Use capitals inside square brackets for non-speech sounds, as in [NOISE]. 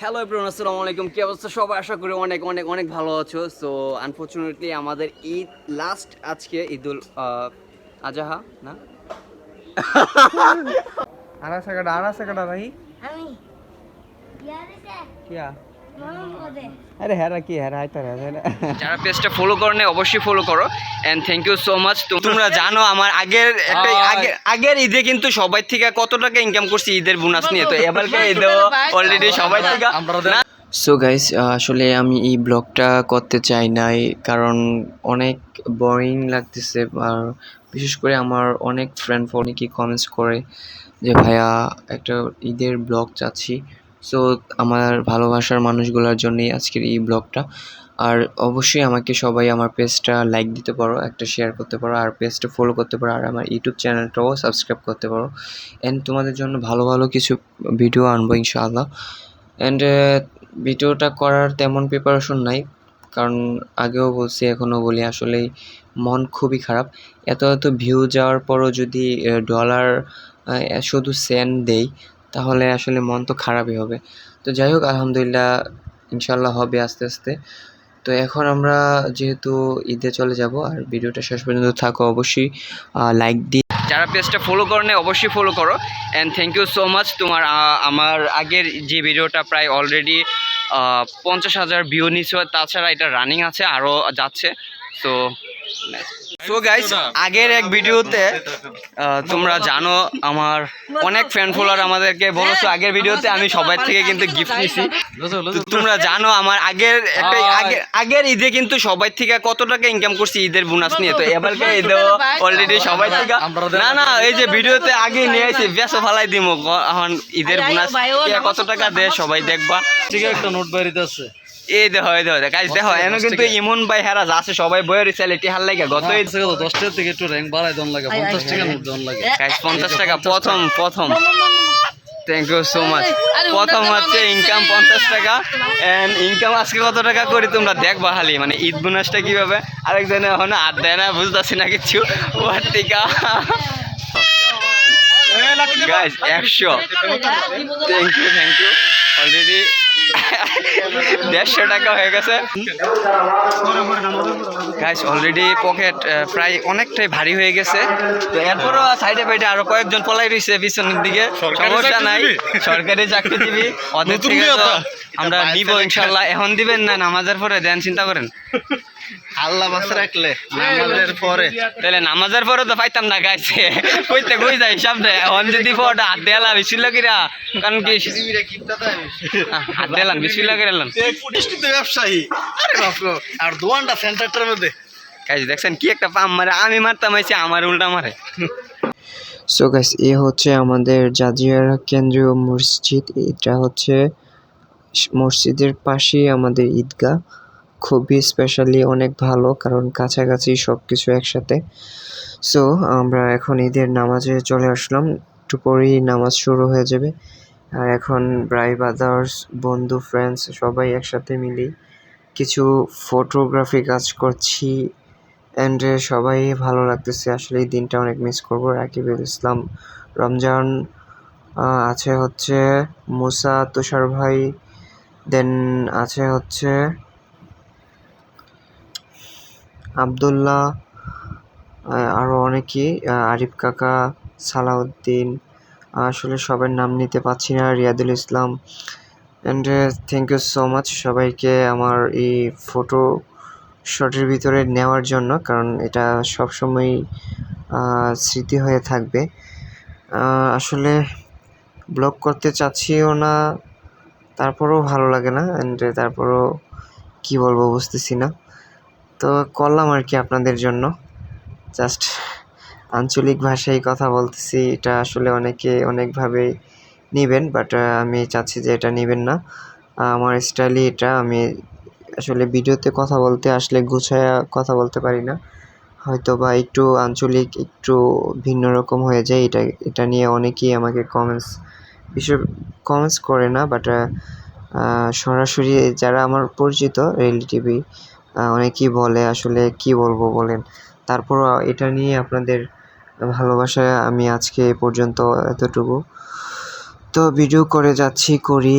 Hello everyone আসসালামু আলাইকুম। কি অবস্থা? সবাই আশা করি অনেক অনেক অনেক ভালো আছো। সো আনফর্চুনেটলি আমাদের ঈদ লাস্ট আজকে ঈদুল আহ, আজাহা না? আরা সেকেন্ড আরা সেকেন্ড ভাই। আমি। ইয়ারেতে কিয়া? আরে হ্যাঁ কি হ্যাঁ আইতা রে যারা পেজটা ফলো করো না অবশ্যই ফলো করো। And thank you so much তোমরা জানো আমার আগের একটা. আগের আগের ঈদে কিন্তু সবাই থেকে কত টাকা ইনকাম করছি ঈদের বোনাস নিয়ে? তো এবারকে ঈদেও অলরেডি সবাই থেকে সো গাইস আসলে আমি এই ব্লগটা করতে চাই নাই কারণ অনেক বোরিং লাগতেছে আর বিশেষ করে আমার অনেক ফ্রেন্ড ফোনে কি কমেন্টস করে যে ভাইয়া একটা ঈদের ব্লগ চাচ্ছি। সো আমার ভালোবাসার মানুষগুলোর জন্যই আজকের এই ব্লগটা। আর অবশ্যই আমাকে সবাই আমার পেজটা লাইক দিতে পারো, একটা শেয়ার করতে পারো, আর পেজটা ফলো করতে পারো, আর আমার ইউটিউব চ্যানেলটাও সাবস্ক্রাইব করতে পারো। অ্যান্ড তোমাদের জন্য ভালো ভালো কিছু ভিডিও আনব ইনশাআল্লাহ। অ্যান্ড ভিডিওটা করার তেমন প্রিপারেশন নাই, কারণ আগেও বলছি, এখনও বলি, আসলেই মন খুবই খারাপ। এত এত ভিউ যাওয়ার পরও যদি ডলার শুধু সেন্ড দেই তাহলে আসলে মন তো খারাপই হবে। তো যাই হোক, আলহামদুলিল্লাহ ইনশাল্লাহ হবে আস্তে আস্তে। তো এখন আমরা যেহেতু ঈদে চলে যাব, আর ভিডিওটা শেষ পর্যন্ত থাকো অবশ্যই লাইক দিয়ে যারা পেজটা ফলো করো না অবশ্যই ফলো করো। And thank you so much তোমার আমার আগের যে ভিডিওটা প্রায় অলরেডি পঞ্চাশ হাজার ভিউ নিচ্ছে তাছাড়া এটা রানিং আছে আরও যাচ্ছে। তো সো গাইস আগের এক ভিডিওতে তোমরা জানো আমার অনেক ফ্রেন্ড ফলোয়ার আমাদেরকে বলেছ আগের ভিডিওতে আমি সবার থেকে কিন্তু গিফট নিছি। তোমরা জানো আমার আগের একটা আগের আগের ঈদে কিন্তু সবাই থেকে কত টাকা ইনকাম করছি ঈদের বোনাস নিয়ে। তো এবারকে অলরেডি সবাই থেকে না না এই যে ভিডিওতে আগে নিয়ে এসে বেসো ফালাই দিমো। এখন ঈদের বোনাস কত টাকা দেয় সবাই দেখবা। ঠিক আছে একটা নোট বাড়িতে আছে। এই দেখো এই দেখো গাইস দেখো এনে কিন্তু ইমন ভাই হেরা আছে সবাই বইয়ের রিসাইলেটি হাল লাগে গত ঈদ আচ্ছা, দশ টাকা থেকে একটু র্যাঙ্ক বাড়াই দেন লাগে পঞ্চাশ টাকা নোট দেন লাগে। গাইস পঞ্চাশ টাকা প্রথম প্রথম। থ্যাংক ইউ সো মাচ প্রথম হচ্ছে ইনকাম পঞ্চাশ টাকা এন্ড ইনকাম আজকে কত টাকা করি তোমরা দেখবা খালি মানে ঈদ বোনাসটা কীভাবে? আরেকজনে এখন আর দেয় না বুঝতেছি না কিছু। টিকা গাইস একশো। Thank you thank you already [LAUGHS] দেড়শো টাকা হয়ে গেছে। গাইস অলরেডি পকেট প্রায় অনেকটাই ভারী হয়ে গেছে। তো এরপরও সাইডে ফাইডে আরও কয়েকজন পলাই রয়েছে পিছনের দিকে। সমস্যা নাই। সরকারি চাকরিজীবী। ওদের থেকে। আমরা নিব ইনশাল্লাহ। এখন দিবেন না নামাজের পরে দেন চিন্তা করেন। আল্লাহ বাসা রাখলে নামাজের পরে। তাহলে নামাজের পরে তো পাইতাম না গাইছে। কইতে কই যাই দেয় এখন যদি ফোটা হাত দেয়ালা বিছিল কিরা? কারণ কি হাত করে প্রতিষ্ঠিত ব্যবসায়ী। আরে বাপরে আর দোয়ানটা সেন্টারটার মধ্যে। গাইজ দেখছেন কি একটা পাম মারে? আমি মারতাম আইছি আমার উল্টা মারে। সো গাইস এ হচ্ছে আমাদের জাজিয়ারা কেন্দ্রীয় মসজিদ। এটা হচ্ছে মসজিদের পাশেই আমাদের ঈদগাহ। খুবই স্পেশালি অনেক ভালো, কারণ কাছাকাছি সব কিছু একসাথে। সো আমরা এখন ঈদের নামাজে চলে আসলাম। একটু পরেই নামাজ শুরু হয়ে যাবে। আর এখন ব্রাই বাদার্স বন্ধু ফ্রেন্ডস সবাই একসাথে মিলেই কিছু ফটোগ্রাফি কাজ করছি। অ্যান্ড সবাই ভালো লাগতেছে। আসলে এই দিনটা অনেক মিস করব। রাকিবুল ইসলাম রমজান আছে হচ্ছে মুসা, তুষার ভাই দেন আছে হচ্ছে আবদুল্লাহ আরও অনেকেই আরিফ কাকা, সালাউদ্দিন আসলে সবার নাম নিতে পারছি না, Riadul Islam. And thank you so much সবাইকে আমার এই ফটো শটের ভিতরে নেওয়ার জন্য, কারণ এটা সবসময় স্মৃতি হয়ে থাকবে। আসলে ব্লগ করতে চাচ্ছিও না, তারপরেও ভালো লাগে না অ্যান্ড তারপরেও কি বলব বুঝতেছি না। তো করলাম আর কি আপনাদের জন্য। জাস্ট আঞ্চলিক ভাষায় কথা বলতেছি, এটা আসলে অনেকে অনেকভাবে নেবেন বাট আমি চাচ্ছি যে এটা নেবেন না। আমার স্টাইলই এটা, আমি আসলে ভিডিওতে কথা বলতে আসলে গুছায়া কথা বলতে পারি না। হয়তো বা একটু আঞ্চলিক, একটু ভিন্ন রকম হয়ে যায়, এটা এটা নিয়ে অনেকেই আমাকে কমেন্টস বিশেষ কমেন্টস করে না বাট সরাসরি যারা আমার পরিচিত রিলেটিভই অনেকেই বলে আসলে কি বলব বলেন। তারপর এটা নিয়ে আপনাদের ভালোবাসা আমি আজকে এ পর্যন্ত এতটুকু। তো ভিডিও করে যাচ্ছি, করি।